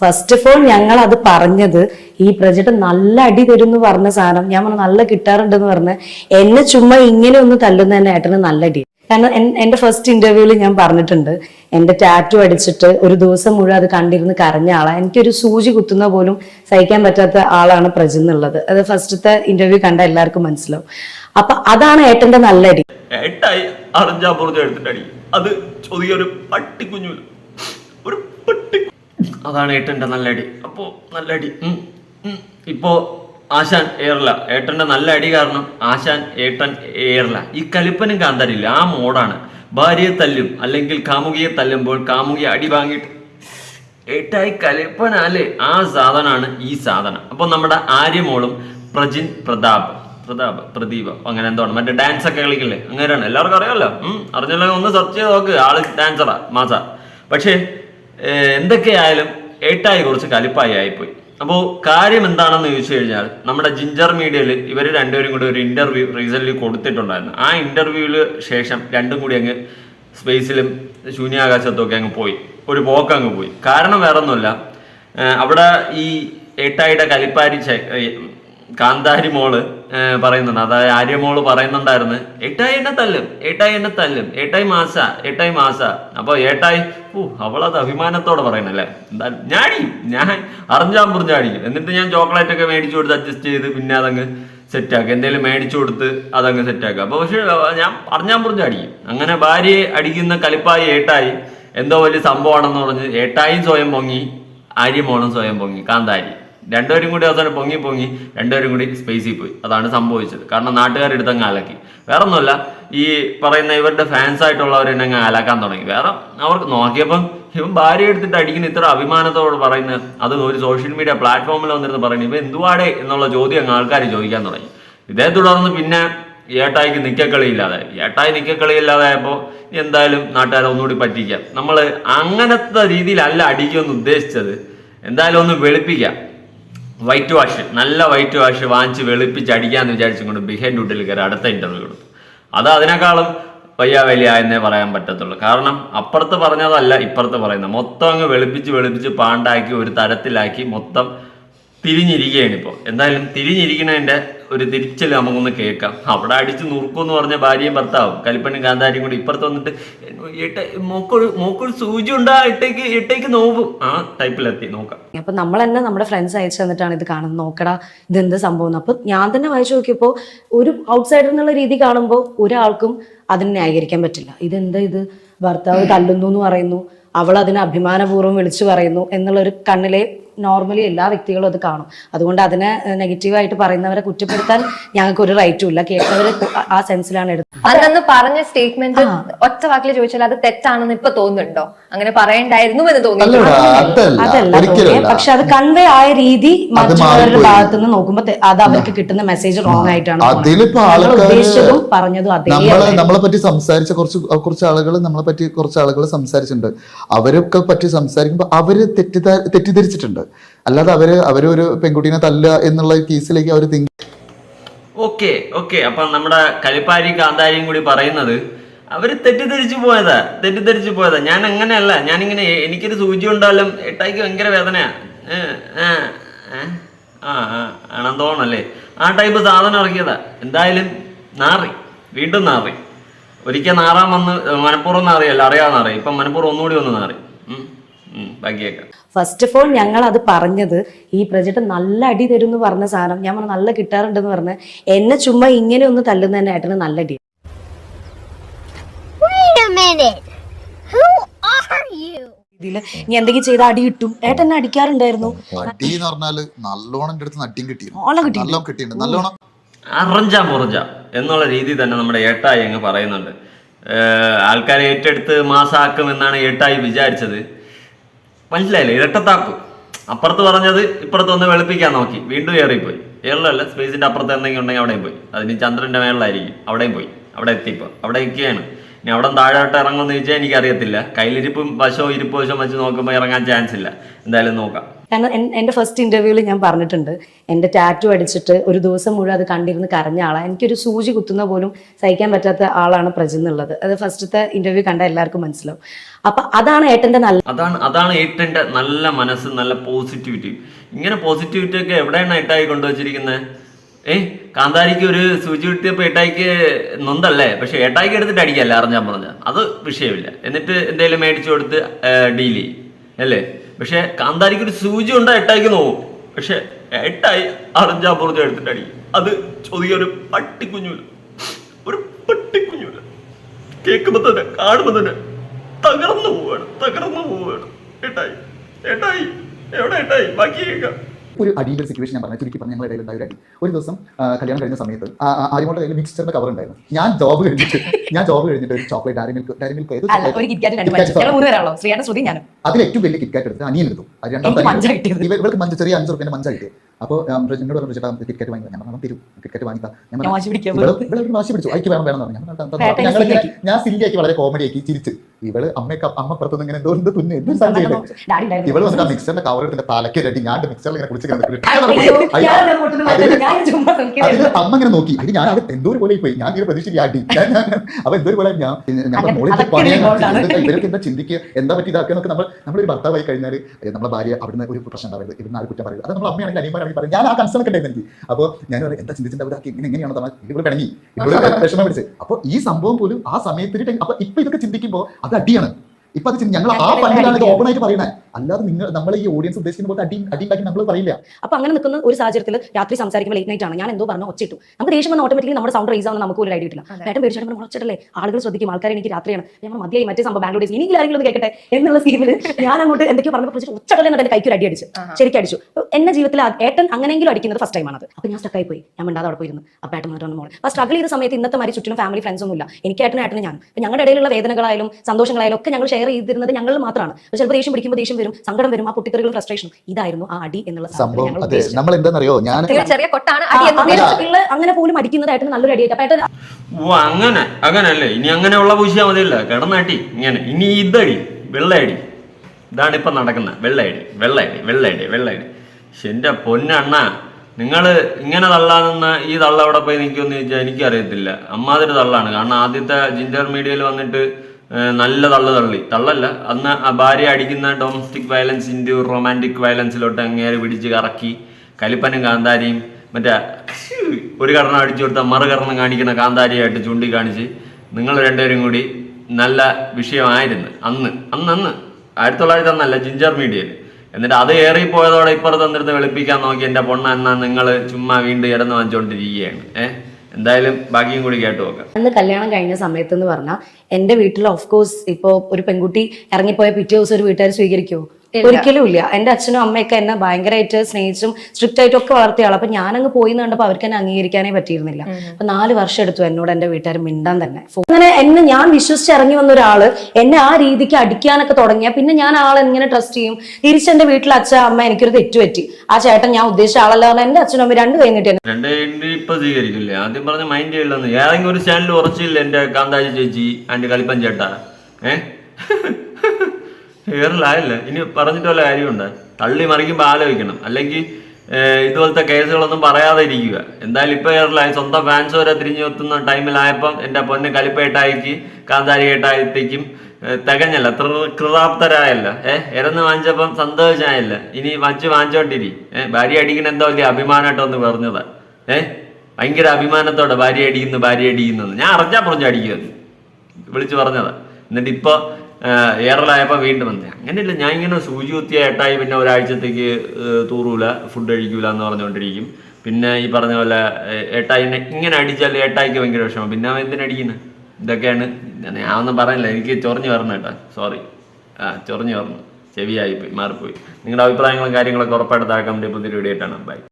First of all ഞങ്ങൾ അത് പറഞ്ഞത് ഈ പ്രൊജക്ട് നല്ല അടി തരും എന്ന് പറഞ്ഞ സാധനം ഞാൻ പറഞ്ഞു നല്ല കിട്ടാറുണ്ടെന്ന് പറഞ്ഞ് എന്നെ ചുമ്മാ ഇങ്ങനെ ഒന്ന് തല്ലുന്ന തന്നെ ഏട്ടന് നല്ല അടി. കാരണം എന്റെ ഫസ്റ്റ് ഇന്റർവ്യൂവിൽ ഞാൻ പറഞ്ഞിട്ടുണ്ട് എന്റെ ടാറ്റു അടിച്ചിട്ട് ഒരു ദിവസം മുഴുവൻ അത് കണ്ടിരുന്ന് കരഞ്ഞ ആളാ. എനിക്കൊരു സൂചി കുത്തുന്ന പോലും സഹിക്കാൻ പറ്റാത്ത ആളാണ് പ്രജ എന്നുള്ളത്. അത് ഫസ്റ്റത്തെ ഇന്റർവ്യൂ കണ്ട എല്ലാവർക്കും മനസ്സിലാവും. അപ്പൊ അതാണ് ഏട്ടന്റെ നല്ല അടി. ഏട്ടായി അടി അത് ഒരു പട്ടിക്കുഞ്ഞു ഒരു പട്ടി അതാണ് ഏട്ടന്റെ നല്ല അടി അപ്പോ നല്ല അടി. ഇപ്പോ ആശാൻ ഏറില്ല. ഏട്ടന്റെ നല്ല അടി കാരണം ആശാൻ ഏട്ടൻ ഏറില്ല. ഈ കലിപ്പനും കാന്താരില്ല ആ മോഡാണ്. ഭാര്യയെ തല്ലും അല്ലെങ്കിൽ കാമുകിയെ തല്ലുമ്പോൾ കാമുകി അടി വാങ്ങിയിട്ട് ഏട്ടായി കലിപ്പനാലേ ആ സാധനമാണ് ഈ സാധനം. അപ്പൊ നമ്മുടെ ആര്യമോളും പ്രജിൻ പ്രതാപ്. പ്രതാപ് പ്രദീപ് അങ്ങനെ എന്തോ മറ്റേ ഡാൻസ് ഒക്കെ കളിക്കില്ലേ? അങ്ങനെയാണ്. എല്ലാവർക്കും അറിയാമല്ലോ. അറിഞ്ഞല്ലോ ഒന്ന് സെർച്ച് ചെയ്ത് നോക്ക്. ആൾ ഡാൻസറാ മാസ. പക്ഷേ എന്തൊക്കെയായാലും ഏട്ടായി കുറച്ച് കലിപ്പായി ആയിപ്പോയി. അപ്പോൾ കാര്യം എന്താണെന്ന് ചോദിച്ചു കഴിഞ്ഞാൽ നമ്മുടെ ജിഞ്ചർ മീഡിയയിൽ ഇവർ രണ്ടുപേരും കൂടി ഒരു ഇന്റർവ്യൂ റീസെന്റ് കൊടുത്തിട്ടുണ്ടായിരുന്നു. ആ ഇന്റർവ്യൂവിന് ശേഷം രണ്ടും കൂടി അങ്ങ് സ്പേസിലും ശൂന്യാകാശത്തും ഒക്കെ അങ്ങ് പോയി. ഒരു പോക്ക് അങ്ങ് പോയി. കാരണം വേറെ ഒന്നുമില്ല അവിടെ ഈ ഏട്ടായിയുടെ കലിപ്പാരി കാന്താരി മോൾ പറയുന്നുണ്ട്. അതായത് ആര്യമോൾ പറയുന്നുണ്ടായിരുന്നു ഏട്ടായി എന്നെ തല്ലും ഏട്ടായി എന്നെ തല്ലും ഏട്ടായി മാസ ഏട്ടായി മാസ. അപ്പൊ ഏട്ടായി ഓ അവളത് അഭിമാനത്തോടെ പറയണല്ലേ എന്താ ഞാടി ഞാൻ അറിഞ്ഞാൻ പുറിഞ്ഞാടിക്കും. എന്നിട്ട് ഞാൻ ചോക്ലേറ്റ് ഒക്കെ മേടിച്ചു കൊടുത്ത് അഡ്ജസ്റ്റ് ചെയ്ത് പിന്നെ അതങ്ങ് സെറ്റാക്കുക എന്തെങ്കിലും മേടിച്ചു കൊടുത്ത് അതങ്ങ് സെറ്റാക്കുക അപ്പോൾ പക്ഷേ ഞാൻ അറിഞ്ഞാൻ പുറിഞ്ഞാടിക്കും. അങ്ങനെ ഭാര്യയെ അടിക്കുന്ന കലിപ്പായി ഏട്ടായി എന്തോ വലിയ സംഭവമാണെന്ന് പറഞ്ഞ് ഏട്ടായും സ്വയം പൊങ്ങി ആര്യമോളും സ്വയം പൊങ്ങി. കാന്താരി രണ്ടുപേരും കൂടി അവസാനം പൊങ്ങി പൊങ്ങി രണ്ടുപേരും കൂടി സ്പേസിൽ പോയി. അതാണ് സംഭവിച്ചത്. കാരണം നാട്ടുകാരെടുത്ത് അങ്ങ് അലക്കി. വേറെ ഒന്നുമല്ല ഈ പറയുന്ന ഇവരുടെ ഫാൻസ് ആയിട്ടുള്ളവർ എന്നെ അങ്ങ് അലക്കാൻ തുടങ്ങി. വേറെ അവർക്ക് നോക്കിയപ്പം ഇവൻ ഭാര്യ എടുത്തിട്ട് അടിക്കുന്ന ഇത്ര അഭിമാനത്തോട് പറയുന്നത് അത് ഒരു സോഷ്യൽ മീഡിയ പ്ലാറ്റ്ഫോമിൽ വന്നിരുന്ന് പറയുന്നത് ഇവ എന്തുവാടെ? എന്നുള്ള ചോദ്യം അങ്ങ് ആൾക്കാർ ചോദിക്കാൻ തുടങ്ങി. ഇതേ തുടർന്ന് പിന്നെ ഏട്ടായിക്ക് നിക്കക്കളിയില്ലാതെ ഏട്ടായി നിക്കക്കളിയില്ലാതായപ്പോൾ എന്തായാലും നാട്ടുകാരെ ഒന്നുകൂടി പറ്റിക്കാം. നമ്മൾ അങ്ങനത്തെ രീതിയിലല്ല അടിക്കുമെന്ന് ഉദ്ദേശിച്ചത്. എന്തായാലും ഒന്ന് വെളുപ്പിക്കാം. വൈറ്റ് വാഷ് നല്ല വൈറ്റ് വാഷ് വാങ്ങിച്ച് വെളുപ്പിച്ച് അടിക്കാന്ന് വിചാരിച്ചും കൊണ്ട് ബിഹൈൻഡ് ഡ്യൂട്ടിൽ കയറി അടുത്ത ഇന്റർവ്യൂ കൊടുത്തു. അത് അതിനേക്കാളും വയ്യ വലിയ എന്നേ പറയാൻ പറ്റത്തുള്ളൂ. കാരണം അപ്പുറത്ത് പറഞ്ഞതല്ല ഇപ്പുറത്ത് പറയുന്നത്. മൊത്തം അങ്ങ് വെളുപ്പിച്ച് വെളുപ്പിച്ച് പാണ്ടാക്കി ഒരു തരത്തിലാക്കി മൊത്തം തിരിഞ്ഞിരിക്കുകയാണ് ഇപ്പോൾ എന്തായാലും തിരിഞ്ഞിരിക്കുന്നതിന്റെ ഒരു തിരിച്ചൽ നമുക്കൊന്ന് കേൾക്കാം. അവിടെ അടിച്ച് നുറുക്കും എന്ന് പറഞ്ഞ ഭാര്യയും ഭർത്താവും കലിപ്പണ്ണും കാന്താരിയും കൂടി ഇപ്പുറത്ത് വന്നിട്ട് ഇട്ട മോക്കൊരു മോക്കൊരു സൂചി ഉണ്ടാ? ഇട്ടേക്ക് ഇട്ടേക്ക് നോവും ആ ടൈപ്പിലെത്തി നോക്കാം. അപ്പൊ നമ്മൾ തന്നെ നമ്മുടെ ഫ്രണ്ട്സ് അയച്ചു തന്നിട്ടാണ് ഇത് കാണുന്നത്. നോക്കടാ ഇതെന്ത് സംഭവം. അപ്പൊ ഞാൻ തന്നെ വായിച്ചു നോക്കിയപ്പോൾ ഒരു ഔട്ട്സൈഡർ എന്നുള്ള രീതി കാണുമ്പോൾ ഒരാൾക്കും അതിനെ ന്യായീകരിക്കാൻ പറ്റില്ല. ഇതെന്താ ഇത്? ഭർത്താവ് തല്ലുന്നു എന്ന് പറയുന്നു. അവൾ അതിനെ അഭിമാനപൂർവം വിളിച്ചു പറയുന്നു എന്നുള്ള ഒരു കണ്ണിലെ നോർമലി എല്ലാ വ്യക്തികളും അത് കാണും. അതുകൊണ്ട് അതിനെ നെഗറ്റീവായിട്ട് പറയുന്നവരെ കുറ്റപ്പെടുത്താൻ ഞങ്ങൾക്ക് ഒരു റൈറ്റും ഇല്ല. കേട്ടവര് ആ സെൻസിലാണ് എടുത്തത് അന്നന്ന് പറഞ്ഞ സ്റ്റേറ്റ്മെന്റ് ഒറ്റ വാക്കിൽ ചോദിച്ചാൽ അത് തെറ്റാണെന്ന് ഇപ്പൊ തോന്നുന്നുണ്ടോ? അങ്ങനെ പറയണ്ടായിരുന്നു എന്ന് തോന്നുന്നു. അതല്ല. പക്ഷെ അത് കൺവേ ആയ രീതി മറ്റുള്ളവരുടെ ഭാഗത്തു നിന്ന് നോക്കുമ്പോ അത് അവർക്ക് കിട്ടുന്ന മെസ്സേജ് റോങ് ആയിട്ടാണ് ഉദ്ദേശിച്ചതും പറഞ്ഞതും അതേ നമ്മളെ നമ്മളെ പറ്റി സംസാരിച്ച കുറച്ച് കുറച്ച് ആളുകൾ നമ്മളെ പറ്റി കുറച്ച് ആളുകൾ സംസാരിച്ചിട്ടുണ്ട്. അവരൊക്കെ പറ്റി സംസാരിക്കുമ്പോൾ അവർ തെറ്റിദ്ധാ തെറ്റിദ്ധരിച്ചിട്ടുണ്ട്. അല്ലാതെ അവർ അവരൊരു പെൺകുട്ടീനെ തല്ല എന്നുള്ള കേസിലേക്ക് അവർ തിങ്ക് ഓക്കെ ഓക്കെ. അപ്പൊ നമ്മുടെ കലിപ്പാരി കാന്താരിയും കൂടി പറയുന്നത് അവർ തെറ്റിദ്ധരിച്ചു പോയതാ തെറ്റിദ്ധരിച്ചു പോയതാ. ഞാൻ അങ്ങനെയല്ല ഞാനിങ്ങനെ എനിക്കൊരു സൂചി ഉണ്ടാലും എട്ടായിക്ക് ഭയങ്കര വേദനയാ. ആ തോന്നണല്ലേ ആ ടൈപ്പ് സാധനം ഇറക്കിയതാ. എന്തായാലും നാറി വീണ്ടും നാറി. ഒരിക്കൽ നാറാൻ വന്ന് മനഃപൂർവം നാറിയല്ല അറിയാതെ നാറി. ഇപ്പം മനഃപൂർവം ഒന്നുകൂടി ഒന്ന് നാറി. ബാക്കിയേക്കാം ഫസ്റ്റ് ഓഫ് ഓൾ ഞങ്ങൾ അത് പറഞ്ഞത് ഈ പ്രൊജക്ട് നല്ല അടി തരും എന്ന് പറഞ്ഞ സാധനം. ഞാൻ പറഞ്ഞു നല്ല കിട്ടാറുണ്ടെന്ന് പറഞ്ഞ്. എന്നെ ചുമ്മാ ഇങ്ങനെ ഒന്ന് തല്ലുന്ന തന്നെ ഏട്ടന് നല്ല അടി. Wait a minute. Who are you? ഇതിൽ ഇനി എന്തെങ്കിലും ചെയ്ത അടി കിട്ടും. ഏട്ടൻ എന്നെ അടിക്കാറുണ്ടായിരുന്നു. അടി എന്ന് പറഞ്ഞാൽ നല്ലോണം എന്റെ അടുത്ത് അടിയും കിട്ടി. നല്ലോണം കിട്ടിയിട്ടുണ്ട്. നല്ലോണം അറഞ്ച മുറഞ്ച എന്നുള്ള രീതി തന്നെ നമ്മുടെ ഏട്ടായി അങ്ങ് പറയുന്നുണ്ട്. ആൾക്കാരെ ഏറ്റെടുത്ത് മാസാക്കും എന്നാണ് ഏട്ടായി വിചാരിച്ചത്. മനസ്സിലായില്ലേ? ഇരട്ടത്താപ്പ്. അപ്പുറത്ത് പറഞ്ഞത് ഇപ്പുറത്ത് ഒന്ന് വെളുപ്പിക്കാൻ നോക്കി. വീണ്ടും ഏറിപ്പോയി. ഏറിലല്ല സ്പേസിന്റെ അപ്പുറത്ത് എന്തെങ്കിലും ഉണ്ടെങ്കിൽ അവിടെയും പോയി. അതിന് ചന്ദ്രന്റെ മേളിലായിരിക്കും. അവിടെയും പോയി. അവിടെ എത്തിപ്പോ അവിടെ എത്തിയാണ് ഇനി അവിടെ താഴോട്ട് ഇറങ്ങുമെന്ന് ചോദിച്ചാൽ എനിക്കറിയത്തില്ല. കയ്യിലിരിപ്പും വശവും ഇരിപ്പ് വശവും വെച്ച് നോക്കുമ്പോൾ ഇറങ്ങാൻ ചാൻസ് ഇല്ല. എന്തായാലും നോക്കാം. കാരണം എൻ- എന്റെ ഫസ്റ്റ് ഇന്റർവ്യൂവിൽ ഞാൻ പറഞ്ഞിട്ടുണ്ട് എന്റെ ടാറ്റു അടിച്ചിട്ട് ഒരു ദിവസം മുഴുവൻ അത് കണ്ടിരുന്ന് കരഞ്ഞ ആളാണ് എനിക്കൊരു സൂചി കുത്തുന്ന പോലും സഹിക്കാൻ പറ്റാത്ത ആളാണ് പ്രജ എന്നുള്ളത്. അത് ഫസ്റ്റത്തെ ഇന്റർവ്യൂ കണ്ട എല്ലാവർക്കും മനസ്സിലാവും. അപ്പൊ അതാണ് ഏട്ടന്റെ നല്ല അതാണ് അതാണ് ഏട്ടന്റെ നല്ല മനസ്സ് നല്ല പോസിറ്റിവിറ്റി ഇങ്ങനെ പോസിറ്റിവിറ്റി ഒക്കെ എവിടെയാണ് ഏട്ടായി കൊണ്ടുവച്ചിരിക്കുന്നത് ഏ കാന്താരിക്ക് ഒരു സൂചി കിട്ടിയപ്പോൾ ഏട്ടായിക്ക് നൊന്തല്ലേ? പക്ഷെ ഏട്ടായിക്ക് എടുത്തിട്ട് അടിക്കല്ല അറിഞ്ഞാൽ പറഞ്ഞ. അത് വിഷയമില്ല. എന്നിട്ട് എന്തെങ്കിലും മേടിച്ചു കൊടുത്ത് ഡീൽ ചെയ്യും. അല്ലേ? പക്ഷെ കാന്താരിക്ക് ഒരു സൂചി ഉണ്ടാ എട്ടായിക്ക് നോവും. പക്ഷെ എട്ടായി അറിഞ്ഞാൽ പറഞ്ഞ എടുത്തിട്ട് അത് ചോദിക്കുക ഒരു പട്ടിക്കുഞ്ഞുമില്ല ഒരു പട്ടിക്കുഞ്ഞുമില്ല കേൾക്കുമ്പോ തന്നെ കാണുമ്പോ തന്നെ തകർന്നു പോവാണ് തകർന്നു പോവാണ്. എട്ടായി എട്ടായി എവിടെ എട്ടായി? ബാക്കി കേൾക്കാം. ഒരു അടിയുടെ സിറ്റുവേഷൻ ഞാൻ പറഞ്ഞു ചുരുക്കി പറഞ്ഞു ഞങ്ങളുടെ ഇടയിൽ ഉണ്ടായ ഒരു അടി ഒരു ദിവസം കല്യാണം കഴിഞ്ഞ സമയത്ത് ആദ്യമോട്ട് ആര്യമോളുടെ കയ്യിൽ മിക്സ്ചറിന്റെ കവർ ഉണ്ടായിരുന്നു. ഞാൻ ജോബ് കഴിഞ്ഞിട്ട് ഞാൻ ജോബ് കഴിഞ്ഞിട്ട് ഒരു chocolate Dairy Milk Dairy Milk അതിൽ ഏറ്റവും വലിയ കിറ്റ്കാറ്റ് എടുത്ത് അനിയൻ എടുത്തു രണ്ടാമത്തെ മഞ്ച കിട്ടിയത്. ഇവ- ഇവൾക്ക് മഞ്ച ചെറിയ അഞ്ച് റുപ്പിന്റെ മഞ്ച കിട്ടി അപ്പോൾ എന്നോട് പറഞ്ഞു ചേട്ടാ കിറ്റ്കാറ്റ് വാങ്ങി ഞാൻ പറഞ്ഞു തരും. കിറ്റ്കാറ്റ് വാങ്ങിത്താ. ഞാൻ വാശി പിടിച്ചു. അയക്ക് വേണം വേണം എന്ന് പറഞ്ഞു. ഞാൻ സില്ലിയാക്കി. വളരെ കോമഡി ആക്കി ചിരിച്ച്. ഇവൾ അമ്മയൊക്കെ അമ്മ പുറത്തുനിന്ന് ഇങ്ങനെ എന്തോ എന്ത് തുന്നു. എന്തും ഉണ്ടായിരുന്നു. ഇവൾ വന്നിട്ട് ആ മിക്സറിന്റെ കവർ എടുത്തിന്റെ തലക്ക് രട്ടി ഞാൻ മിക്സറിൽ ഇങ്ങനെ കുളിച്ച് നോക്കിയതായിരുന്നു. അമ്മ ഇങ്ങനെ നോക്കി. ഇത് ഞാൻ അത് എന്തോ പോലെ പോയി ഞാൻ ഇങ്ങനെ പ്രതീക്ഷിച്ചില്ല. അടി അപ്പൊ എന്തോ പോലെ ഞാൻ ഞാൻ മോളിൽ പണിയാൻ ഇവരൊക്കെ എന്താ ചിന്തിക്കുക എന്താ പറ്റി ഇതാക്കുക എന്നൊക്കെ നമ്മൾ നമ്മളൊരു ഭർത്താവായി കഴിഞ്ഞാൽ നമ്മളെ ഭാര്യ അവിടുന്ന് ഒരു പ്രശ്നം ഉണ്ടാവരുത്. ഇവിടുന്ന് ആര് കുറ്റം പറയരുത്. അത് നമ്മൾ അമ്മയാണെങ്കിൽ അനിയന്മാരാണെങ്കിൽ പറയും ഞാൻ ആ കൺസേൺ ഒക്കെ ഉണ്ടായിരുന്നു എനിക്ക് അപ്പോൾ ഞാൻ പറയും എന്താ ചിന്തിച്ചിട്ടുണ്ടാവുക ഇങ്ങനെ എങ്ങനെയാണോ ഇവിടെ പിണങ്ങി. ഇവിടെ വിഷമം പിടിച്ച്. അപ്പോൾ ഈ സംഭവം പോലും ആ സമയത്ത് ഒരു അപ്പൊ ഇപ്പൊ ഇതൊക്കെ ചിന്തിക്കുമ്പോൾ അത് അടിയാണ്. ഇപ്പൊ അത് ഞങ്ങൾ ആ പണ്ടിലാണ് ഇത് ഓപ്പൺ ആയിട്ട് പറയണേ. അല്ലാതെ നിങ്ങൾ നമ്മൾ ഈ ഓഡിയൻസ് ഉദ്ദേശിക്കുന്ന പോലെ അടി അടി ഉണ്ടാക്കി നമ്മൾ പറയില്ല. അപ്പൊ അങ്ങനെ നിൽക്കുന്ന ഒരു സാഹചര്യത്തിൽ രാത്രി സംസാരിക്കുമ്പോൾ ലേറ്റ് നൈറ്റ് ആണ്. ഞാൻ എന്തോ പറഞ്ഞു ഒച്ചിട്ടു നമുക്ക് ദേഷ്യം വന്ന ഓട്ടോമാറ്റിക്കലി നമ്മുടെ സൗണ്ട് റേസ് ആവുന്ന നമുക്ക് ഒരു ഐഡിയ ഇല്ല ഇട്ടില്ല ഏട്ടൻ പേടിച്ചാൽ ഉറച്ചിട്ടല്ലേ ആളുകൾ ശ്രദ്ധിക്കും. ആൾക്കാർ എനിക്ക് രാത്രിയാണ്. ഞങ്ങൾ മതിയായി. മറ്റേ സംഭവം ബാംഗ്ലൂർ ഡേസ് ഇനി ആരെങ്കിലും ഒന്ന് കേൾക്കട്ടെ? എന്നുള്ള സ്കീമിൽ ഞാൻ അങ്ങോട്ട് എന്തൊക്കെയോ പറഞ്ഞപ്പോൾ പ്രശ്നം എന്നിട്ട് കൈക്ക് ഒരു അടി അടിച്ചു. ശരിക്കും അടിച്ചു. എന്നെ എന്റെ ജീവിതത്തിൽ ഏട്ടൻ അങ്ങനെയെങ്കിലും അടിക്കുന്നത് ഫസ്റ്റ് ടൈമാണ് അത് അപ്പൊ ഞാൻ സ്റ്റക്കായി പോയി ഞാൻ മിണ്ടാതെ അവിടെ പോയിരുന്നു. അപ്പൊ ഏട്ടൻ വന്നിട്ട് വന്നു മോളെ അപ്പൊ സ്ട്രഗിൾ ചെയ്ത സമയത്ത് ഇന്നത്തെ മാതിരി ചുറ്റിനും ഫാമിലി ഫ്രണ്ട്സ് ഒന്നുമില്ല. എനിക്ക് ഏട്ടനും ഏട്ടനും ഞാൻ ഞങ്ങളുടെ ഇടയിലുള്ള വേദനകളായാലും സന്തോഷങ്ങളായാലും ഒക്കെ ഞങ്ങൾ ഷെയർ ചെയ്തിരുന്നത് ഞങ്ങൾ മാത്രമാണ്. ചിലപ്പോൾ ദേഷ്യം പിടിക്കുമ്പോൾ ദേഷ്യം വരും സങ്കടം വരും ആ പൊട്ടിത്തെറികളും ഫ്രസ്ട്രേഷനും ഇതായിരുന്നു ആ അടി എന്നുള്ള സംഭവം അതെ നമ്മൾ എന്താണെന്നറിയോ ഞാൻ ചെറിയ കൊട്ടാണ് അങ്ങനെ അങ്ങനെ പോലും അടിക്കുന്നതായിട്ട് നല്ലൊരു അടിയായിട്ട് ഓ അങ്ങനെ അല്ലേ ഇനി അങ്ങനെയുള്ള പൂശിയാ മതിയല്ല. കിടന്നാട്ടി ഇങ്ങനെ. ഇനി ഇതടി വെള്ളയടി. ഇതാണ് ഇപ്പം നടക്കുന്നത് വെള്ളയടി വെള്ളയടി വെള്ളയടി വെള്ളയടി. പക്ഷെ എന്റെ പൊന്നണ്ണ നിങ്ങൾ ഇങ്ങനെ തള്ളാനെന്ന ഈ തള്ള അവിടെ പോയി നിൽക്കുമെന്ന് ചോദിച്ചാൽ എനിക്കറിയത്തില്ല. അമ്മാതിരി തള്ളാണ്. കാരണം ആദ്യത്തെ ജിൻഡർ മീഡിയയിൽ വന്നിട്ട് നല്ല തള്ളു തള്ളി. തള്ളല്ല. അന്ന് ആ ഭാര്യ അടിക്കുന്ന ഡൊമസ്റ്റിക് വയലൻസ് ഒരു റൊമാന്റിക് വയലൻസിലോട്ട് അങ്ങേരെ പിടിച്ച് കറക്കി. കലിപ്പനും കാന്താരിയും മറ്റേ ഒരു കർണം അടിച്ചു കൊടുത്ത മറുകർണം കാണിക്കുന്ന കാന്താരിയായിട്ട് ചൂണ്ടിക്കാണിച്ച് നിങ്ങൾ രണ്ടുപേരും കൂടി നല്ല വിഷയമായിരുന്നു. അന്ന് അന്ന് അന്ന്. ആയിരത്തി തൊള്ളായിരത്തി അന്നല്ല ജിഞ്ചർ മീഡിയയിൽ. എന്നിട്ട് അത് ഏറിപ്പോയതോടെ ഇപ്പുറത്ത് നിർത്ത് വെളുപ്പിക്കാൻ നോക്കി എന്റെ പൊണ്ണ എന്നാ നിങ്ങൾ ചുമ്മാ വീണ്ടും ഇടന്ന് വാങ്ങിച്ചുകൊണ്ടിരിക്കുകയാണ് ഏഹ് എന്തായാലും ബാക്കിയും കൂടി കേട്ടു നോക്കാം അന്ന് കല്യാണം കഴിഞ്ഞ സമയത്ത് എന്ന് പറഞ്ഞാൽ എന്റെ വീട്ടിൽ ഓഫ് കോഴ്സ് ഇപ്പോ ഒരു പെൺകുട്ടി ഇറങ്ങിപ്പോയ പിറ്റേ ദിവസം ഒരു വീട്ടുകാർ സ്വീകരിക്കുമോ ഒരിക്കലും ഇല്ല. എന്റെ അച്ഛനും അമ്മയൊക്കെ എന്നെ ഭയങ്കരമായിട്ട് സ്നേഹിച്ചും സ്ട്രിക്റ്റ് ആയിട്ടും ഒക്കെ വളർത്തിയ ആളാണ് അപ്പൊ ഞാനങ്ങ് പോയി കണ്ടപ്പോ കണ്ടപ്പോൾ അവർക്ക് എന്നെ അംഗീകരിക്കാനേ പറ്റിയിരുന്നില്ല. അപ്പൊ നാല് വർഷം എടുത്തു എന്നോട് എന്റെ വീട്ടുകാർ മിണ്ടാൻ തന്നെ. അങ്ങനെ എന്നെ ഞാൻ വിശ്വസിച്ച് ഇറങ്ങി വന്ന ഒരാൾ എന്നെ ആ രീതിക്ക് അടിക്കാനൊക്കെ തുടങ്ങിയ പിന്നെ ഞാൻ ആളെ എങ്ങനെ ട്രസ്റ്റ് ചെയ്യും. തിരിച്ച് എന്റെ വീട്ടിൽ അച്ഛൻ അമ്മ എനിക്കൊരു തെറ്റുപറ്റി. ആ ചേട്ടൻ ഞാൻ ഉദ്ദേശിച്ച ആളല്ലാതെ എന്റെ അച്ഛനും അമ്മ രണ്ട് കൈ നീട്ടി എന്നെ രണ്ട് എന്റെ ഇപ്പൊ സ്വീകരിക്കില്ലേ? ആദ്യം പറഞ്ഞ മൈൻഡ് ചെയ്യില്ലെന്ന്. ഏതെങ്കിലും ഒരു ചാനൽ ഉറച്ചില്ല എന്റെ കാന്താജി ചേച്ചി ആൻഡ് കളിപ്പൻ ചേട്ടാ ഏ? ഏറിലായല്ല ഇനി പറഞ്ഞിട്ട് വല്ല കാര്യമുണ്ട്? തള്ളി മറിക്കുമ്പോൾ ആലോചിക്കണം. അല്ലെങ്കിൽ ഇതുപോലത്തെ കേസുകളൊന്നും പറയാതെ ഇരിക്കുക. എന്തായാലും ഇപ്പൊ ഏറിലായി സ്വന്തം ഫാൻസ് വരെ തിരിഞ്ഞു എത്തുന്ന ടൈമിലായപ്പം എന്റെ പൊന്ന് കലിപ്പേട്ടായിക്ക് കാന്താരി കേട്ടായിത്തേക്കും ഏഹ്, തികഞ്ഞല്ല കൃതാപ്തരായല്ല. ഏഹ് ഇരന്ന് വാങ്ങിച്ചപ്പം സന്തോഷമായല്ല ഇനി വച്ച് വാങ്ങിച്ചോണ്ടിരി. ഏഹ് ഭാര്യ അടിക്കുന്ന എന്തോ വലിയ അഭിമാനമായിട്ടോ ഒന്ന് പറഞ്ഞതാ. ഏഹ് ഭയങ്കര അഭിമാനത്തോടെ ഭാര്യ അടിക്കുന്നു ഭാര്യ അടിക്കുന്നു ഞാൻ അറിഞ്ഞാ പറഞ്ഞു അടിക്കുന്നത് വിളിച്ചു പറഞ്ഞതാ. എന്നിട്ട് ഇപ്പൊ ഏറലായപ്പോ വീണ്ടും വന്നേ. അങ്ങനെയല്ല ഞാൻ ഇങ്ങനെ സൂചി കുത്തിയ ഏട്ടായി പിന്നെ ഒരാഴ്ചത്തേക്ക് തൂറൂല ഫുഡ് കഴിക്കൂല എന്ന് പറഞ്ഞുകൊണ്ടിരിക്കും. പിന്നെ ഈ പറഞ്ഞ പോലെ ഏട്ടായിനെ ഇങ്ങനെ അടിച്ചാൽ ഏട്ടായിക്ക് ഭയങ്കര വിഷമം. പിന്നെ അവൻ എന്തിനടിക്കുന്നത് ഇതൊക്കെയാണ്. ഞാൻ ഒന്നും പറഞ്ഞില്ല എനിക്ക് ചൊറിഞ്ഞു വരണം കേട്ടാ. സോറി ആ ചൊറിഞ്ഞു വരണം. ചെവിയായിപ്പോയി മാറിപ്പോയി. നിങ്ങളുടെ അഭിപ്രായങ്ങളും കാര്യങ്ങളൊക്കെ ഉറപ്പായിട്ട് താഴെ വേണ്ടി പുതിയ വീഡിയോ ആയിട്ടാണ് ബൈ